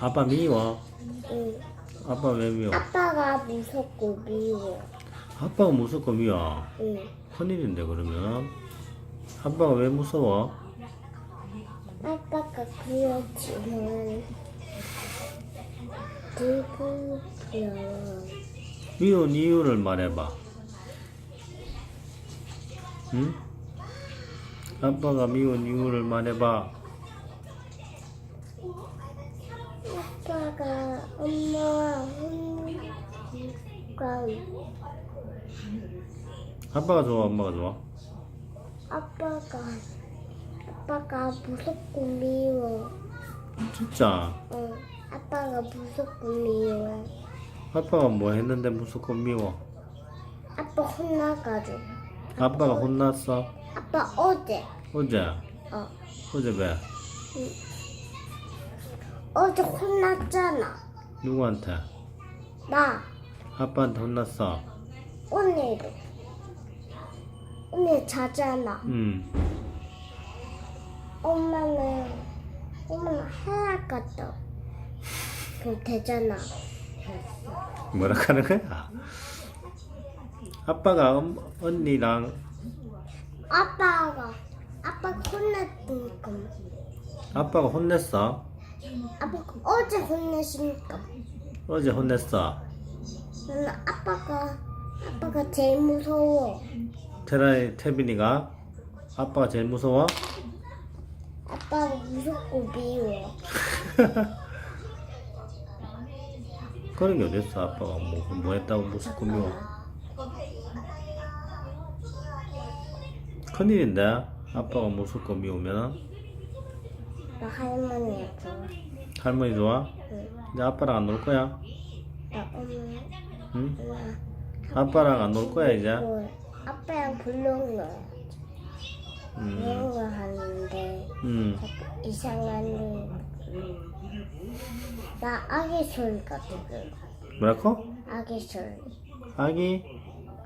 아빠 미워? 응. 아빠 왜 미워? 아빠가 무섭고 미워. 아빠가 무섭고 미워. 응. 큰일인데 그러면 아빠가 왜 무서워? 아빠가 그렇지만 불불려. 미운 이유를 말해봐. 응? 아빠가 미운 이유를 말해봐. 아빠가 엄마와 혼가 아빠가 좋아, 엄마가 좋아? 아빠가 아빠가 무섭고 미워. 진짜 응. 아빠가 무섭고 미워. 아빠가 뭐 했는데 무섭고 미워? 아빠 혼나가지고. 아빠가 혼났어? 아빠 어제 어제? 어 어제 왜? 어제 혼났잖아. 누구한테? 나 아빠한테 혼났어? 오늘도 오늘 자잖아. 응. 엄마는 엄마는 해야 갔다. 그럼 되잖아. 뭐라 하는 거야? 아빠가 엄, 언니랑 아빠가 아빠 혼났으니까. 아빠가 혼냈어? 아빠 어제 혼냈으니까. 어제 혼냈어? 나는 아빠가 아빠가 제일 무서워. 테라이 태빈이가 아빠가 제일 무서워? 아빠가 무섭고 미워. 그런 게 어딨어 아빠가 뭐, 뭐 했다고 무섭고 미워 큰일인데 아빠가 무섭고 미우면 나 할머니가 좋아. 할머니 좋아? 응. 이제 아빠랑 안 놀 거야? 나 엄마 응? 나 아빠랑 안 놀 거야 이제? 뭐, 아빠랑 불러온 거야. 음, 그런 거 하는데 음. 자꾸 이상한 일. 나 아기 소리가 들려. 뭐라고? 아기 소리. 아기?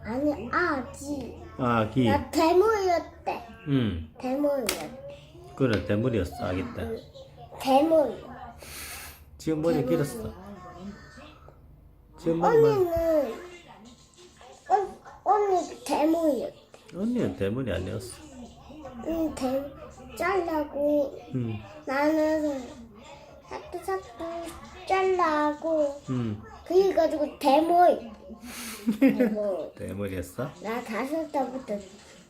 아니 아기. 아기 나 대물이었대. 응 대물이었대. 그래 대물이었어 아기 때 대물. 지금 머리 길었어 지금 머리만 언니는 언, 언니 대물이었대. 언니는 대물이 아니었어 응, 대 잘라고 응 나는 사투사투 잘라고 응. 그래가지고 대물. 대물이었어? 나 다섯 때부터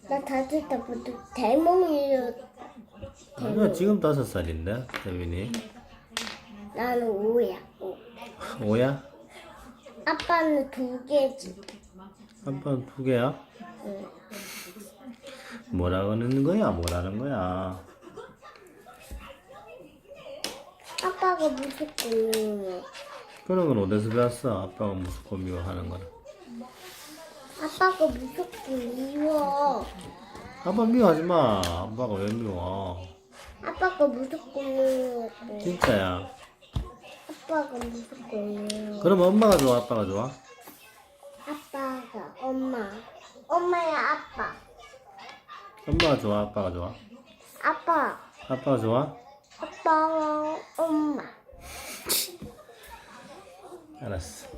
나 다섯 때부터 대몽이었 아니야 지금 다섯 살인데 태빈이 나는 오야 오. 오야? 아빠는 두 개지 아빠는 두 개야? 응. 뭐라 그러는 거야? 뭐라는 거야? 아빠가 무섭고 미워 그런 건 어디서 배웠어? 아빠가 무섭고 미워 하는 거는 아빠가 무섭고 미워. 아빠 미워하지 마. 아빠가 왜 미워? 아빠가 무섭고 미워 진짜야. 아빠가 무섭고 미워. 그럼 엄마가 좋아? 아빠가 좋아? 아빠가 엄마. 엄마야 아빠. 엄마가 좋아? 아빠가 좋아? 아빠. 아빠가 좋아? 아빠와 엄마. 알았어